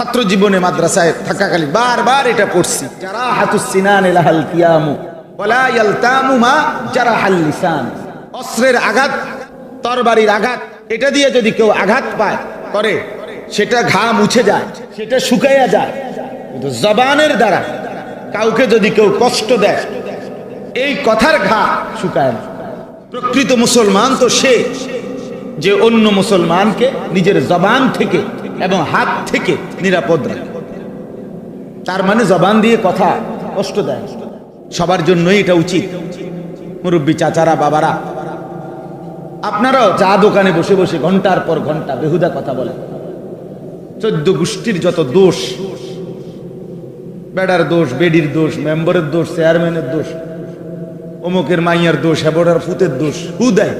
ছাত্র জীবনে মাদ্রাসায় থাকাকালীন বারবার এটা পড়ছি। যারা হাতুসিনান এলাহাল কিয়ামু ওলা ইয়ালতামু মা যারা লিসান। অস্ত্রের আঘাত, তরবারির আঘাত, এটা দিয়ে যদি কেউ আঘাত পায়, করে, সেটা ঘা মুছে যায়, সেটা শুকাইয়া যায়। কিন্তু জবানের দ্বারা কাউকে যদি কেউ কষ্ট দেয়, এই কথার ঘা শুকায় না। প্রকৃত মুসলমান তো সে যে অন্য মুসলমানকে নিজের জবান থেকে এবং হাত থেকে নিরাপদ রাখে। তার মানে জবান দিয়ে কথা কষ্ট দেয়। সবার জন্যই এটা উচিত। মুরব্বী চাচারা, বাবারা, আপনারাও চা দোকানে বসে বসে ঘণ্টার পর ঘণ্টা বেহুদা কথা বলেন। চোদ্দ গোষ্ঠীর যত দোষ, বেড়ার দোষ, বেডির দোষ, মেম্বারের দোষ, চেয়ারম্যানের দোষ, অমুকের মাইয়ার দোষ, হেবড়ার ফুতের দোষ হুদাই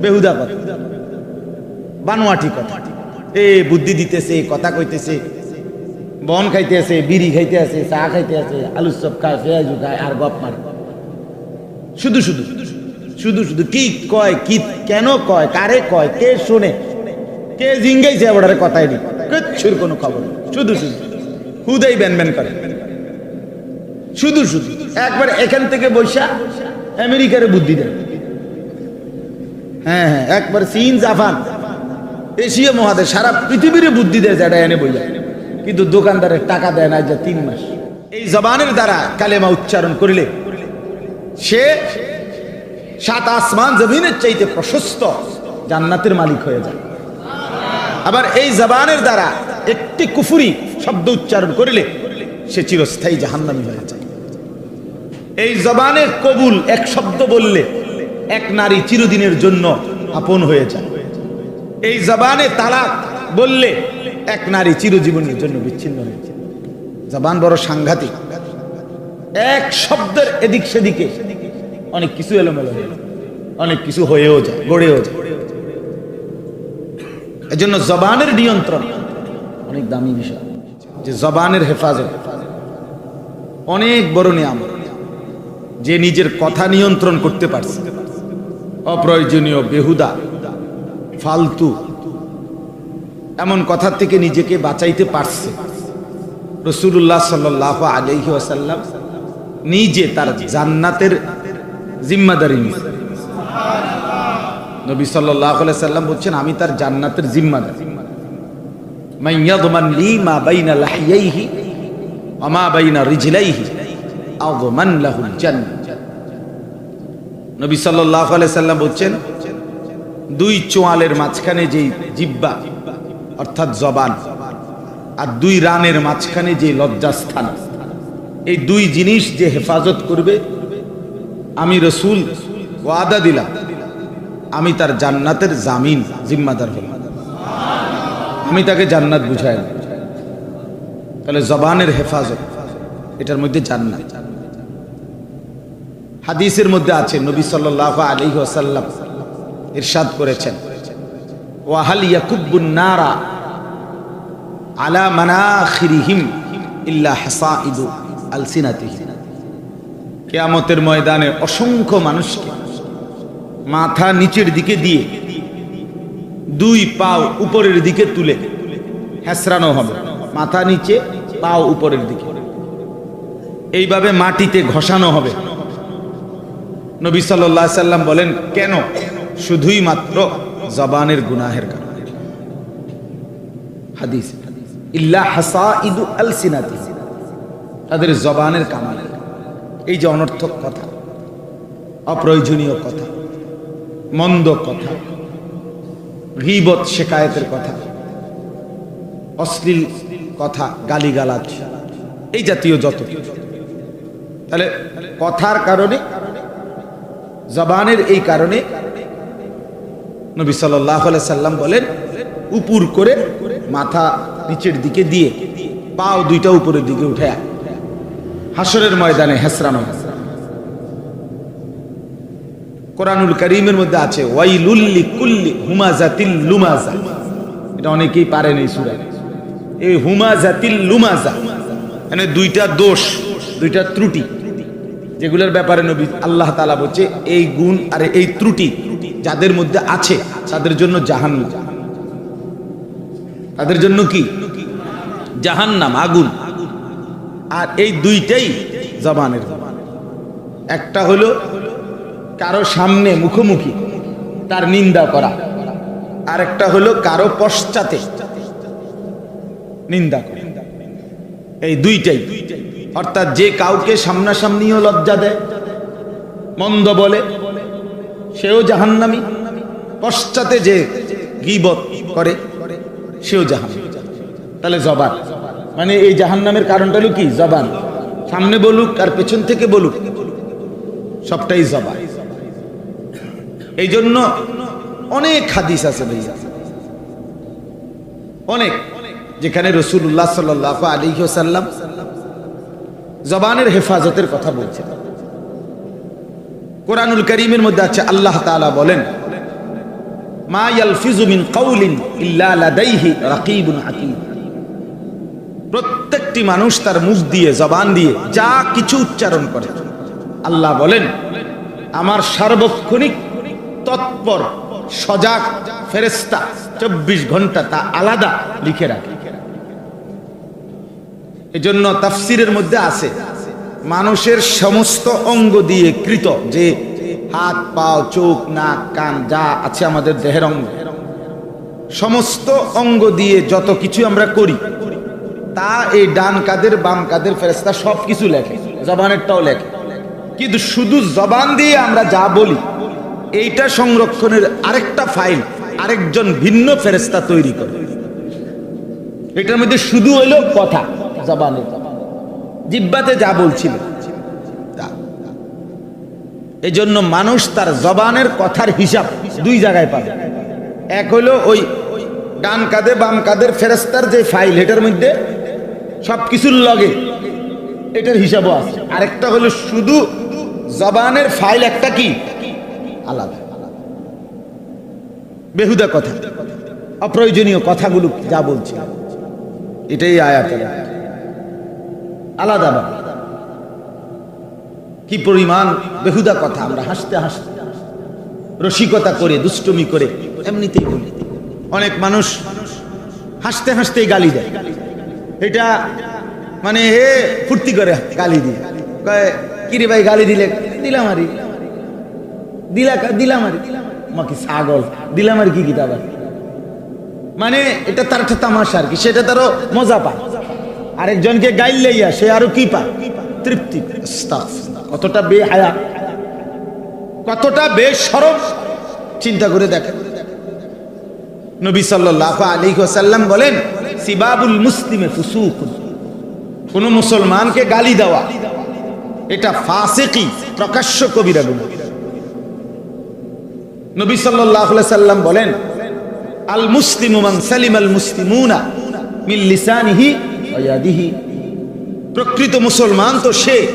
বেহুদা কথা। বানোয়াটি কথা। এ, বুদ্ধি দিতেছে, কথা কইতেছে, বন খাইতে আছে বিড়ি খাইতে আছে চা খাইতে আছে আলু চপ খায়, পেঁয়াজু খায়, আর গপ মারে। শুধু শুধু শুধু শুধু, কি কয়, কি কেন কয়, কারে কয়, কে শুনে, কে জিঙ্গাইছে এবারে কথাই নেই কিচ্ছুর কোনো খবর। শুধু শুধু, হুদাই ব্যান ব্যান করে। শুধু শুধু, একবার এখান থেকে বৈশা আমেরিকারে বুদ্ধি দেয়। হ্যাঁ হ্যাঁ একবার চীন জাপান এশিয়া মহাদেশ, সারা পৃথিবীর বুদ্ধি দেয় যেটা এনে বইয়া কিন্তু দোকানদারের টাকা দেয় না যে তিন মাস। এই জবানের দ্বারা কালেমা উচ্চারণ করিলে, সে সাত আসমান জমিনের চাইতে প্রশস্ত জান্নাতের মালিক হয়ে যায়। আবার এই জবানের দ্বারা একটি কুফুরি শব্দ উচ্চারণ করিলে, সে চিরস্থায়ী জাহান্নামী হয়ে যায়। এই জবানের কবুল এক শব্দ বললে, এক নারী চিরদিনের জন্য আপন হয়ে যায়। এই জবানে তালাক বললে এক নারী চিরজীবনের জন্য বিচ্ছিন্ন হয়েছে জবান বড় সাংঘাতিক। এক শব্দের এদিক সেদিকে অনেক কিছু এলোমেলো হয়ে। অনেক কিছু হয়েও যায়, গড়েও যায়। এজন্য জবানের নিয়ন্ত্রণ অনেক দামি বিষয়। যে জবানের হেফাজত অনেক বড় নিয়ামত। যে নিজের কথা নিয়ন্ত্রণ করতে পারছে। অপ্রয়োজনীয় বেহুদা ফালতু। এমন কথা থেকে নিজেকে বাঁচাইতে পারছে। রসুল্লাহ সাল্লাহ আলহি আসাল্লাম নিজে তার জান্নাতের জিম্মাদারি নবী সাল্লাম বলছেন, আমি তার জান্নাতের জিম্মাদার। মাইয়াদমান বলছেন দুই চোয়ালের মাঝখানে যেই জিব্বা, অর্থাৎ জবান, আর দুই রানের মাঝখানে যে লজ্জাস্থান। এই দুই জিনিস যে হেফাজত করবে, আমি রসুল ওয়াদা দিলাম, আমি তার জান্নাতের জামিন জিম্মাদার হলাম। আমি তাকে জান্নাত বুঝাই তাহলে জবানের হেফাজত, এটার মধ্যে জান্নাত। হাদিসের মধ্যে আছে, নবী সাল্লাহ আলী আসাল্লাম ইরশাদ করেছেন। ওয়াহাল ইয়াকুব্বুন নারা আলা মানাখিরিহিম ইল্লা হাসাইদু কিয়ামতের ময়দানে অসংখ্য মানুষকে মাথা নিচের দিকে দিয়ে দুই পাও উপরের দিকে তুলে হেসরানো হবে। মাথা নিচে, পাও উপরের দিকে। এইভাবে মাটিতে ঘষানো হবে। নবী সাল্লাম বলেন, কেন? শুধুই মাত্র জবানের গুনাহের কারণে। হাদিস, ইল্লা হাসা ইদু আলসিনাতি, তাদের জবানের কামাল এই যে অনর্থক কথা, অপ্রয়োজনীয় কথা, মন্দ কথা, গিবত শেকায়তের কথা, অশ্লীল কথা, গালিগালাজ, এই জাতীয় যত। তাহলে কথার কারণে, জবানের এই কারণে নবী সাল্লাহ সাল্লাম বলেন, উপর করে মাথা নিচের দিকে দিয়ে, পাও দুইটা উপরের দিকে উঠে হাসরের ময়দানে হেসরানো। কোরআনুল করিমের মধ্যে আছে ওয়াইলুল্লি কুল্লি হুমাজাতিল লুমাজা। এটা অনেকেই পারেন এই সুরা এই হুমাজাতিল লুমাজা মানে দুইটা দোষ, দুইটা ত্রুটি, যেগুলোর ব্যাপারে নবী আল্লাহ তালা বলছে, এই গুণ আর এই ত্রুটি যাদের মধ্যে আছে, তাদের জন্য জাহান্ন তাদের জন্য কি? জাহান্নাম, আগুন। আর এই দুইটাই জবানের। একটা হলো কারও সামনে মুখোমুখি, তার নিন্দা করা। আর একটা হলো কারও পশ্চাতে নিন্দা করা। এই দুইটাই। অর্থাৎ যে কাউকে সামনাসামনিও লজ্জা দেয়, মন্দ বলে সেও জাহান্নামি। পশ্চাতে যে গিবত করে, সেও জাহান তাহলে জবান। মানে এই জাহান্নামের কারণটা হলো কি? জবান। সামনে বলুক, আর পেছন থেকে বলুক, সবটাই জবান। এই জন্য অনেক হাদিস আছে ভাইয়া। অনেক। যেখানে রসুল্লাহ সাল্লাহ আলী সাল্লাম জবানের হেফাজতের কথা বলছেন। কোরআনুল করিমের মধ্যে আছে, আল্লাহ তাআলা বলেন প্রত্যেকটি মানুষ তার মুখ দিয়ে, জবান দিয়ে যা কিছু উচ্চারণ করে। আল্লাহ বলেন, আমার সার্বক্ষণিক, তৎপর, সজাগ ফেরেস্তা চব্বিশ ঘণ্টা তা আলাদা লিখে রাখে। এজন্য তাফসিরের মধ্যে আছে মানুষের সমস্ত অঙ্গ দিয়ে কৃত যে হাত, পাও, চোখ, নাক, কান, যা আছে আমাদের দেহের অঙ্গ। সমস্ত অঙ্গ দিয়ে যত কিছু আমরা করি, তা এই ডান কাদের, বাম কাদের ফেরেস্তা সব কিছু লেখে, জবানেরটাও লেখে। কিন্তু শুধু জবান দিয়ে আমরা যা বলি, এইটা সংরক্ষণের আরেকটা ফাইল, আরেকজন ভিন্ন ফেরেস্তা তৈরি করে। এটার মধ্যে শুধু হইল কথা জবানের জিব্বাতে যা বলছিল। এই জন্য মানুষ তার জবানের কথার হিসাব দুই জায়গায় পাবে। এক হলো ওই ডান কাঁধে বাম কাঁধের ফেরেস্তার যে ফাইল, এটার মধ্যে সব কিছুর লগে এটার হিসাবও আছে। আরেকটা হলো শুধু জবানের ফাইল একটা কি? আলাদা। বেহুদা কথা। অপ্রয়োজনীয় কথাগুলো যা বলছি। এটাই আয়াতের আলাদা ব্যাপার। কি পরিমাণ বেহুদা কথা, আমরা হাসতে হাসতে। রসিকতা করে, দুষ্টমি করে, এমনিতেই বলি। অনেক মানুষ হাসতে হাসতেই গালি দেয়। এটা মানে হে ফুর্তি করে গালি দিয়ে। কয়, কিরে ভাই, গালি দিলে? দিলাম আরি। দিলা দিলাম আরি। মাকে ছাগল? দিলাম আর, কি কিতাব মানে এটা তার একটা তামাশা আর কি, সেটা তারও মজা পায়। আরেকজনকে গাইল লইয়া সে আরও কি পায়? তৃপ্তি। কতটা বেহায়া। কতটা বেসরব চিন্তা করে দেখেন। নবী সাল্লাল্লাহু আলাইহি ওয়াসাল্লাম বলেন, সিবাবুল মুসলিমে ফুসুক কোন মুসলমানকে গালি দেওয়া। এটা ফাসিকি, প্রকাশ্য কবিরা গুনাহ নবী আলাইহি সাল্লাম বলেন, আল মুসলিমু সালিম আল মুসলিমুনা মিন প্রকৃত মুসলমান তো সে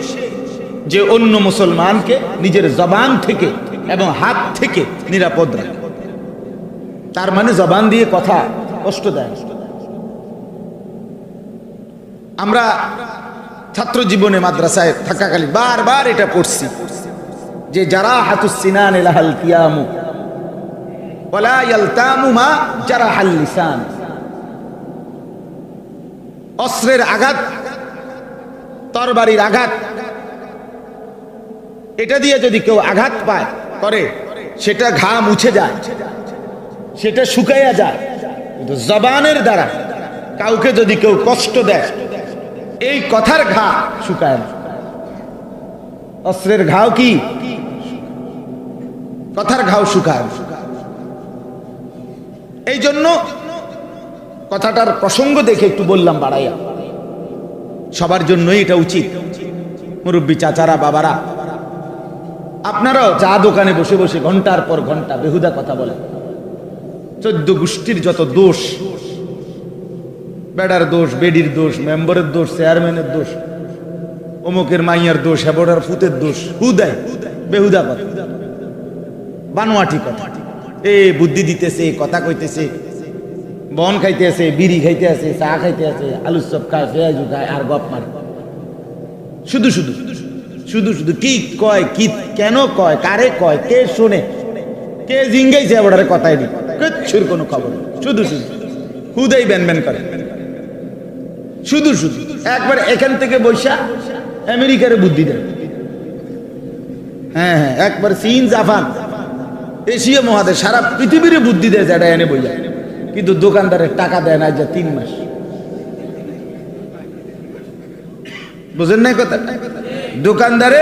যে অন্য মুসলমানকে নিজের জবান থেকে এবং হাত থেকে নিরাপদ রাখে। তার মানে জবান দিয়ে কথা কষ্ট দেয়। আমরা ছাত্র জীবনে মাদ্রাসায় থাকাকালীন বারবার এটা পড়ছি যে যারা হাতুস সিনান এলাহাল কিয়ামু ওলা মা জারাহাল লিসান। অস্ত্রের আঘাত, তরবারির আঘাত। এটা দিয়ে যদি কেউ আঘাত পায়, করে, সেটা ঘা মুছে যায়, সেটা শুকাইয়া যায়। কিন্তু জবানের দ্বারা কাউকে যদি কেউ কষ্ট দেয়, এই কথার ঘা শুকায় না। অস্ত্রের ঘাও কি? কথার ঘাও শুকায়। এই জন্য কথাটার প্রসঙ্গ দেখে একটু বললাম, বাড়াইয়া। সবার জন্যই এটা উচিত, মুরব্বী চাচারা, বাবারা। আপনারাও চা দোকানে বসে বসে ঘণ্টার পর ঘণ্টা বেহুদা কথা বলেন। চোদ্দ গোষ্ঠীর যত দোষ, বেডার দোষ, বেডির দোষ, মেম্বারের দোষ, চেয়ারম্যানের দোষ, অমুকের মাইয়ার দোষ, হেবড়ার ফুতের দোষ, হু দেয়, বেহুদা কথা। বানোয়াটি কথা। এ, বুদ্ধি দিতেছে, কথা কইতেছে। বন খাইতে আছে, বিড়ি খাইতে আছে, চা খাইতে আছে, আলু চপ খায় পেঁয়াজু খায়, আর গপ মারে। শুধু শুধু শুধু শুধু, কি কয়, কি কেন কয়, কারে কয়, কে শোনে, কে জিঙ্গাইছে এবারে কথাই নেই কিচ্ছুর কোনো খবর শুধু শুধু, হুদাই ব্যান ব্যান করে। শুধু শুধু, একবার এখান থেকে বৈশা আমেরিকার বুদ্ধি দেয়। হ্যাঁ হ্যাঁ একবার চীন, জাপান, এশিয়া মহাদেশ, সারা পৃথিবীর বুদ্ধি দেয় যেটা এনে বইয়া কিন্তু দোকানদারের টাকা দেয় না যে তিন মাস। বুঝেন নাই কথা? দোকানদারে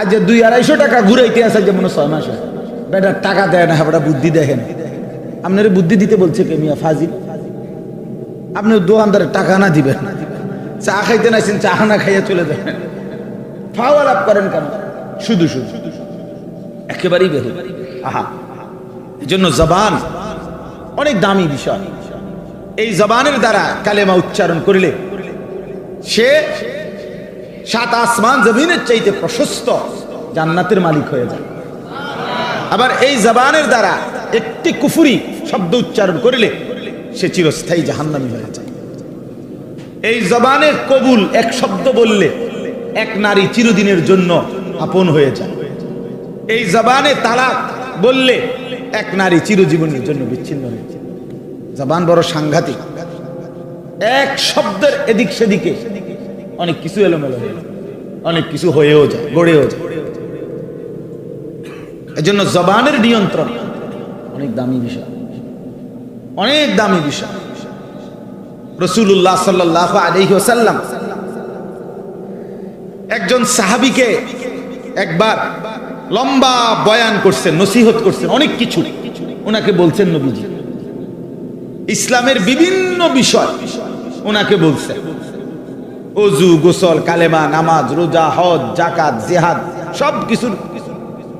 আজ দুই আড়াইশো টাকা ঘুরাইতে আসে যেমন ছয় মাস বেটার টাকা দেয় না, বেটা বুদ্ধি দেখেন। আপনার বুদ্ধি দিতে বলছে কে মিয়া ফাজিল? আপনি দোকানদারের টাকা না দিবেন। চা খাইতে নাইছেন চা না খাইয়া চলে যাবেন ফাওয়া লাভ করেন কেন? শুধু শুধু। একেবারেই বেরো আহা। এই জন্য জবান অনেক দামি বিষয়। এই জবানের দ্বারা কালেমা উচ্চারণ করিলে সে সাত আসমান জমিনের চাইতে প্রশস্ত জান্নাতের মালিক হয়ে যায়। আবার এই জবানের দ্বারা একটি কুফুরি শব্দ উচ্চারণ করিলে সে চিরস্থায়ী জাহান্নামী হয়ে যায়। এই জবানের কবুল এক শব্দ বললে এক নারী চিরদিনের জন্য আপন হয়ে যায়। এই জবানে তালাক বললে এক নারী চিরজীবনের জন্য বিচ্ছিন্ন হয়ে যায় জবান বড় সাংঘাতিক। এক শব্দের এদিক সেদিকে অনেক কিছু এলোমেলো হয়ে অনেক কিছু হয়েও যায়, গড়েও যায়। এজন্য জবানের নিয়ন্ত্রণ অনেক দামি বিষয়। অনেক দামি বিষয়। রসুল্লাহ সাল্লাহ আলহি ওসাল্লাম একজন সাহাবিকে একবার লম্বা বয়ান করছেন, নসিহত করছেন, অনেক কিছু। ওনাকে বলছেন নবীজি। ইসলামের বিভিন্ন বিষয় ওনাকে বলছেন। অজু গোসল, কালেমা, নামাজ, রোজা, হজ জাকাত জেহাদ সব কিছুর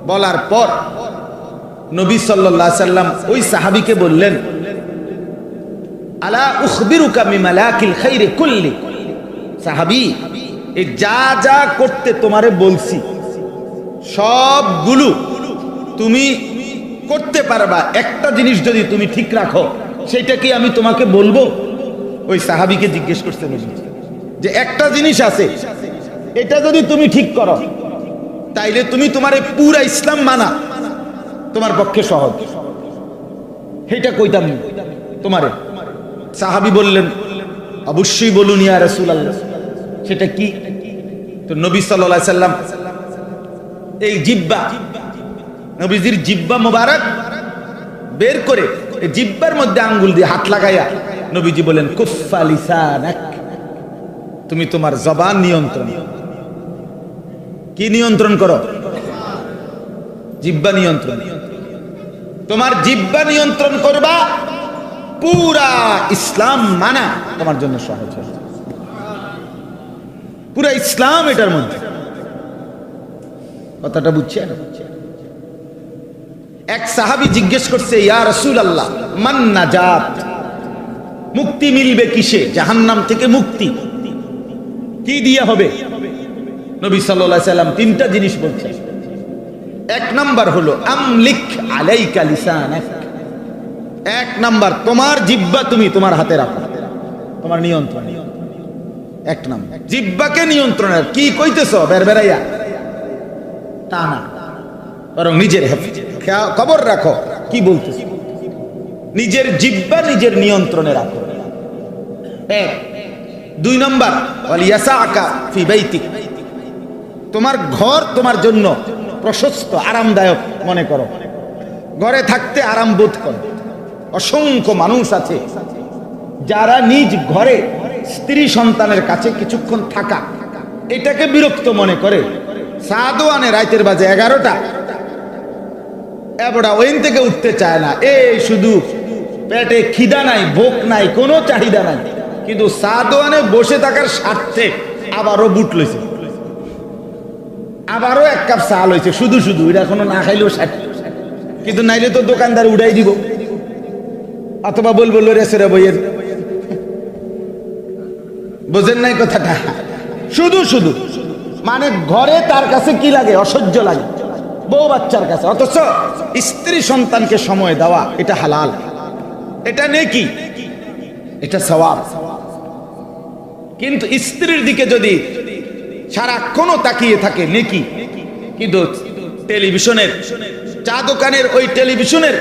বলার পর নবী সাল্লাহ সাল্লাম ওই সাহাবিকে বললেন, আলা কুল্লি? সাহাবি এই যা যা করতে তোমারে বলছি সবগুলো তুমি করতে পারবা। একটা জিনিস যদি তুমি ঠিক রাখো, সেটা কি আমি তোমাকে বলব? ওই সাহাবিকে জিজ্ঞেস করতে যে, একটা জিনিস আছে, এটা যদি তুমি ঠিক করো, তাইলে তুমি তোমার এই পুরা ইসলাম মানা। তোমার পক্ষে সহজ। সেটা কইতাম তোমারে। সাহাবি বললেন, অবশ্যই বলুন ইয়া রসুল সেটা কি? তো নবী সাল্লাহ সাল্লাম এই জিব্বা, নবীজির জিব্বা মোবারক বের করে জিব্বার মধ্যে আঙ্গুল দিয়ে হাত লাগাইয়া নবীজি বলেন কুফা লিসানাক, তুমি তোমার জবান নিয়ন্ত্রণ কি নিয়ন্ত্রণ করো? জিব্বা নিয়ন্ত্রণ। তোমার জিব্বা নিয়ন্ত্রণ করবা পুরা ইসলাম মানা তোমার জন্য সহজ পুরা ইসলাম এটার মধ্যে। কথাটা বুঝছেন? এক সাহাবি জিজ্ঞেস করছে, ইয়া রসুল আল্লাহ মান নাজাত? মুক্তি মিলবে কিসে? জাহান্নাম থেকে মুক্তি। কি দিয়ে হবে? নবী সাল্লাহ সাল্লাম তিনটা জিনিস বলছে এক নাম্বার হলো, আমলিক আলাইকা লিসানাক। এক নাম্বার, তোমার জিব্বা তুমি তোমার হাতে রাখো। তোমার নিয়ন্ত্রণ। এক নাম্বার জিব্বাকে নিয়ন্ত্রণ রাখো। কি কইতেছ বের বেড়াইয়া তা না। বরং নিজের খবর রাখো। কি বলতেছ? নিজের জিব্বা নিজের নিয়ন্ত্রণে রাখো। দুই নম্বর তোমার ঘর তোমার জন্য প্রশস্ত, আরামদায়ক মনে করো। ঘরে থাকতে আরাম বোধ করো। অসংখ্য মানুষ আছে যারা নিজ ঘরে স্ত্রী সন্তানের কাছে কিছুক্ষণ থাকা, এটাকে বিরক্ত মনে করে। আনে রাইতের বাজে এগারোটা। এবড়া ওইন থেকে উঠতে চায় না। এই শুধু পেটে খিদা নাই, ভোক নাই, কোনো চাহিদা নাই। কিন্তু সাদওয়ানে বসে থাকার স্বার্থে আবারও বুট লইছে। আবারও এক কাপ চা লইছে, শুধু শুধু এটা এখনও না খাইলেও ষাট কিন্তু নাইলে তো দোকানদার উড়াই দিব। অথবা বলব লড়ে সেরে বইয়ের। বোঝেন নাই কথাটা। শুধু শুধু। মানে ঘরে তার কাছে কি লাগে? অসহ্য লাগে। বউ বাচ্চার কাছে। অথচ স্ত্রী সন্তানকে সময় দেওয়া, এটা হালাল। এটা নেকি? এটা সওয়াব। কিন্তু স্ত্রীর দিকে যদি সারাক্ষণও তাকিয়ে থাকে, নেকি? কিন্তু টেলিভিশনের, চা দোকানের ওই টেলিভিশনের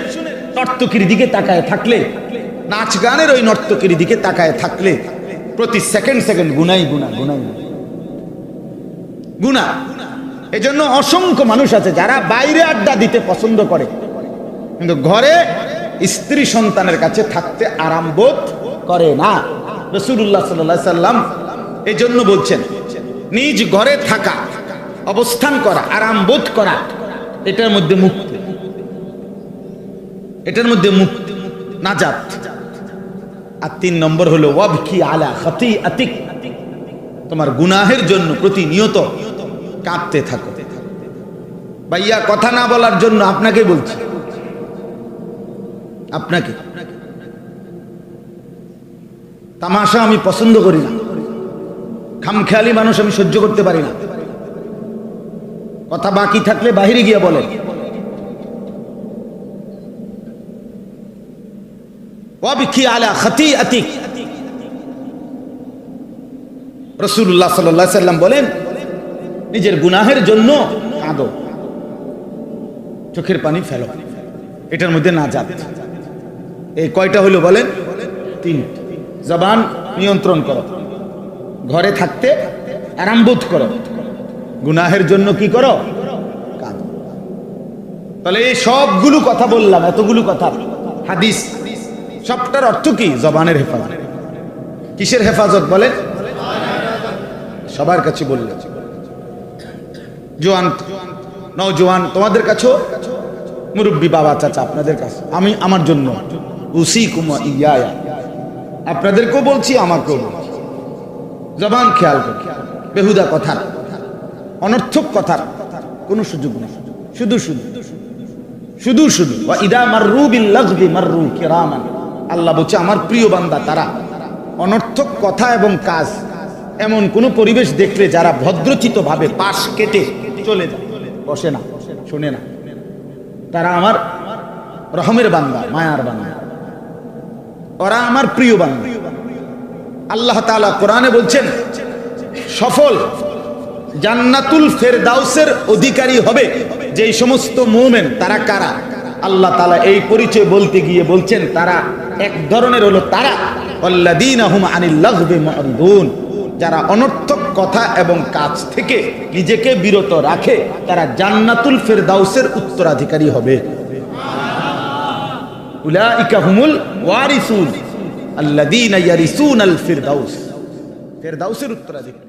নর্তকীর দিকে তাকায় থাকলে, নাচ গানের ওই নর্তকীর দিকে তাকায় থাকলে, প্রতি সেকেন্ড সেকেন্ড গুনাই গুনা গুনাই। গুণা এজন্য অসংখ্য মানুষ আছে যারা বাইরে আড্ডা দিতে পছন্দ করে। কিন্তু ঘরে স্ত্রী সন্তানের কাছে থাকতে আরাম বোধ করে না। রসুল্লাহ সাল্লাহ সাল্লাম এই জন্য বলছেন, নিজ ঘরে থাকা, অবস্থান করা, আরাম বোধ করা, এটার মধ্যে মুক্তি। এটার মধ্যে মুক্তি, নাজাত। আর তিন নম্বর হলো আলা খাতি আতিক তোমার গুনাহের জন্য প্রতিনিয়ত কাঁদতে থাকো। ভাইয়া, কথা না বলার জন্য আপনাকে বলছি। আপনাকে। তামাশা আমি পছন্দ করি না। খামখেয়ালি মানুষ আমি সহ্য করতে পারি না। কথা বাকি থাকলে বাহিরে গিয়ে বলেন। ওয়াবিখি আলা খাতি আতিক রসুল্লাহ সাল্লাহ সাল্লাম বলেন, নিজের গুনাহের জন্য কাঁদো। চোখের পানি ফেলো। এটার মধ্যে না যাত এই কয়টা হলো বলেন? তিন জবান নিয়ন্ত্রণ করো। ঘরে থাকতে আরাম বোধ করো। গুনাহের জন্য কি করো? কাঁদো। তাহলে এই সবগুলো কথা বললাম, এতগুলো কথা। হাদিস, সবটার অর্থ কি? জবানের হেফাজত। কিসের হেফাজত বলেন? সবার কাছে বললে জোয়ান নওজোয়ান তোমাদের কাছেও মুরব্বী বাবা চাচা আপনাদের কাছে, আমি আমার জন্য উসি কুমা ইয়া আপনাদেরকেও বলছি, আমাকেও জবান খেয়াল করি বেহুদা কথার অনর্থক কথার কোনো সুযোগ নেই। শুধু শুধু শুধু শুধু ইদা মাররু বিল লাগবি মাররু কিরামান। আল্লাহ বলছে, আমার প্রিয় বান্দা, তারা অনর্থক কথা এবং কাজ এমন কোন পরিবেশ দেখলে যারা ভদ্রচিত ভাবে পাশ কেটে চলে যায়, বসে না, শোনে না। তারা আমার রহমের বান্দা, মায়ার বান্দা। ওরা আমার প্রিয় বান্দা। আল্লাহ তাআলা কোরআনে বলছেন, সফল জান্নাতুল ফেরদাউসের অধিকারী হবে যেই সমস্ত মুমেন, তারা কারা? আল্লাহ তালা এই পরিচয় বলতে গিয়ে বলছেন, তারা এক ধরনের হলো তারা। আল্লাযীনা হুম আনিল লাগবি মুরিদুন যারা অনর্থক কথা এবং কাজ থেকে নিজেকে বিরত রাখে, তারা জান্নাতুল ফেরদাউসের উত্তরাধিকারী হবে। ফেরদাউসের উত্তরাধিকারী।